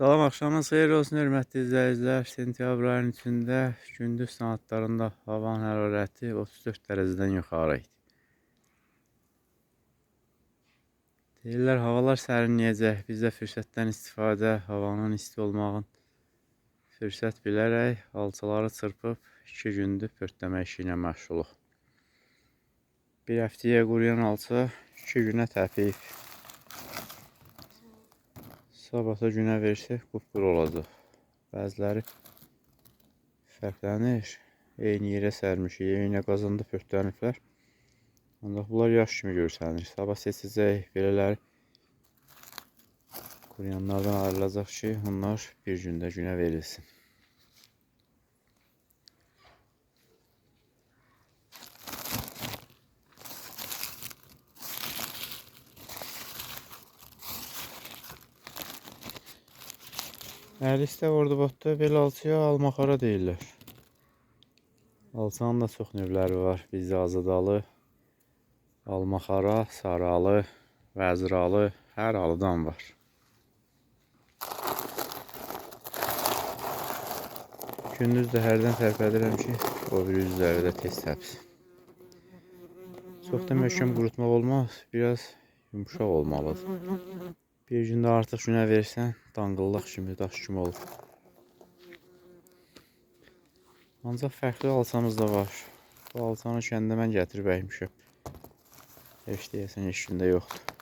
Salam axşamınız xeyir olsun hörmətli izləyicilər. Sentyabr ayının içində gündüz saatlarında havanın hərarəti 34 dərəcədən yuxarı idi. Deyirlər havalar sərinləyəcək. Biz də fürsətdən istifadə, havanın isti olmağın fürsət bilərək alçaları çırpıb 2 gündür pörtləmə işi ilə məşğuluq. Bir həftəyə quruyan alça 2 günə təpiyib. Sabahda günə versək qupquru olacaq. Bəziləri fərqlənir. Eyni yerə sərmişik, eyni qazanda pörtləniblər. Ancaq bunlar yaş kimi görsənir. Sabah seçəcək belələri quruyanlardan ayrılacaq ki, onlar bir gündə günə verilsin. Ərlikdə Ordubadda belə alçıya almaxara deyirlər. Alçanın da çox növləri var. Bizdə azadalı, almaxara, saralı, vəziralı, hər alıdan var. Gündüz də hərdən tərpədirəm ki, o bir üzləri də tez təpsin. Çox da möhkəm qurutmaq olmaz, biraz yumuşaq olmalıdır. Bir gündə artıq günə versən, danqıllaq kimi, daş kimi olur. Ancaq fərqli alçamız da var. Bu alçanı kəndə mən gətirib əkmişəm. Heç deyəsən heç gündə yoxdur.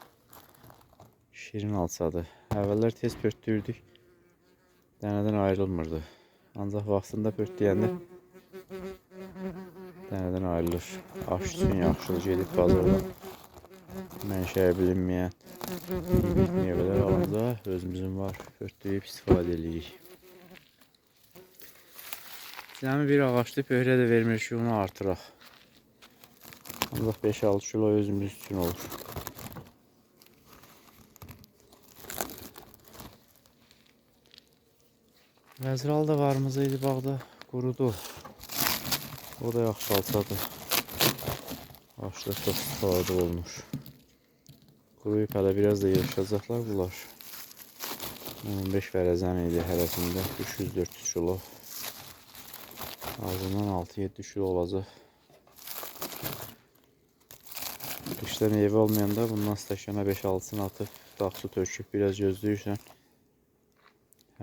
Şirin alçadır. Əvvəllər tez pörtlüyürdük. Dənədən ayrılmırdı. Ancaq vaxtında pörtləyəndə dənədən ayrılır. Aş üçün yaxşıdır gedib bazardan. Mənşəyə bilinməyən meyvələr alanda özümüzün var, pörtləyib istifadə edirik. Cəmi bir ağaçlı pöhrə də vermir ki, onu artıraq. Ancaq 5-6 kilo özümüz üçün olur. Vəzral da varımız idi bağda, qurudu. O da yaxşı alçadır. Ağaçlar çox istifadə olunur. Quruyub hələ biraz da yığışacaqlar bunlar. 15 vərəzən idi hərəsində 300-400 kilo. Azından 6-7 kilo olacaq. Qışda meyvə olmayanda bundan stəkana 5-6-sını atıb dağ su töküb biraz gözləyirsən.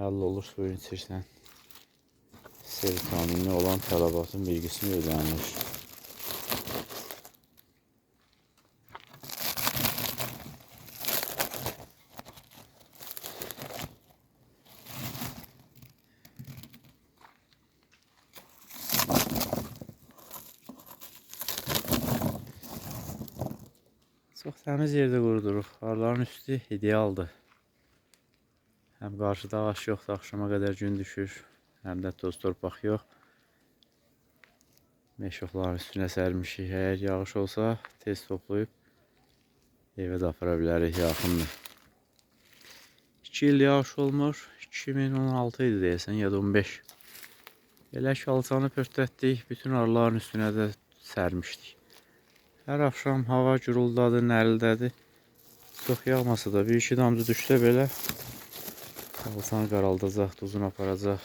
Həll olur suyunu içirsən. C olan tələbatın bir qismi Çox təmiz yerdə quruduruq. Qarların üstü idealdır. Həm qarşıda ağac yoxdur, axşama qədər gün düşür. Həm də toz torpaq yox. Meşoxların üstünə sərmişik. Əgər yağış olsa tez toplayıb evə də apara bilərik, yaxındır. 2 il yağış olmur. 2016 idi deyəsən, ya da 15. Elə ki alçanı pörtlətdik, bütün arıların üstünə də sərmişdik. Hər axşam hava guruldadı, nərildədi. Çox yağmasa da bir iki damcı düşsə belə alçanı qaraldacaq, duzunu aparacaq.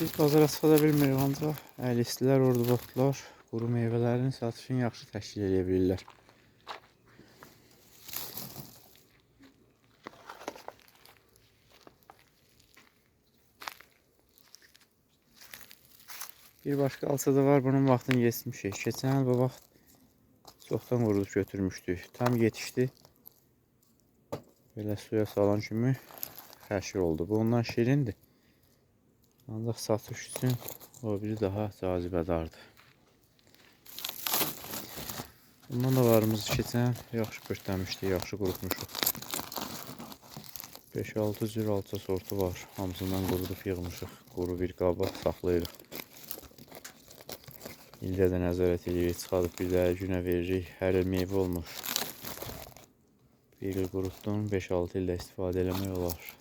Biz bazara çıxada bilmirik ancaq əylistilər, ordubotlar quru meyvələrin satışını yaxşı təşkil edə bilirlər. Bir başqa alsa da var, bunun vaxtını geçmişik. Keçən il bu vaxt çoxdan qurudub götürmüşdük. Tam yetişdi. Belə suya salan kimi həşir oldu. Bu ondan şirindir. Ancaq satış üçün o biri daha cazibədardır. Bundan da varımız keçən yaxşı pörtlənmişdi, yaxşı qurutmuşuq. 5-6 cür alça sortu var. Hamısından qurudub yığmışıq. Quru bir qaba saxlayırıq. İldə də nəzarət edirik, çıxarıb bir də günə veririk. Hər meyvə olmur. Bir il qurutdun, 5-6 ildə istifadə eləmək olar.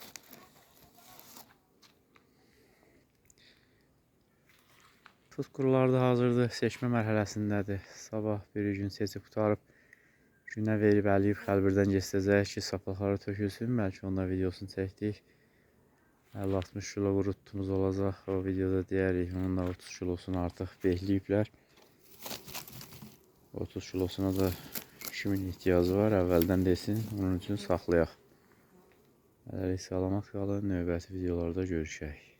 Tut quruları da hazırdır. Seçmə mərhələsindədir. Sabah bir gün seçib qutarıb günə verib əliyib xəlbirdən keçəcək ki, sapaqları tökülsün. Bəlkə onda videosunu çəkdik. 50-60 kilo qurutumuz olacaq. O videoda deyərik. Onun da 30 kilosunu artıq behliyiblər. 30 kilosuna da kimin ihtiyacı var əvvəldən desin. Onun üçün saxlayaq. Hələlik salamat qalın. Növbəti videolarda görüşək.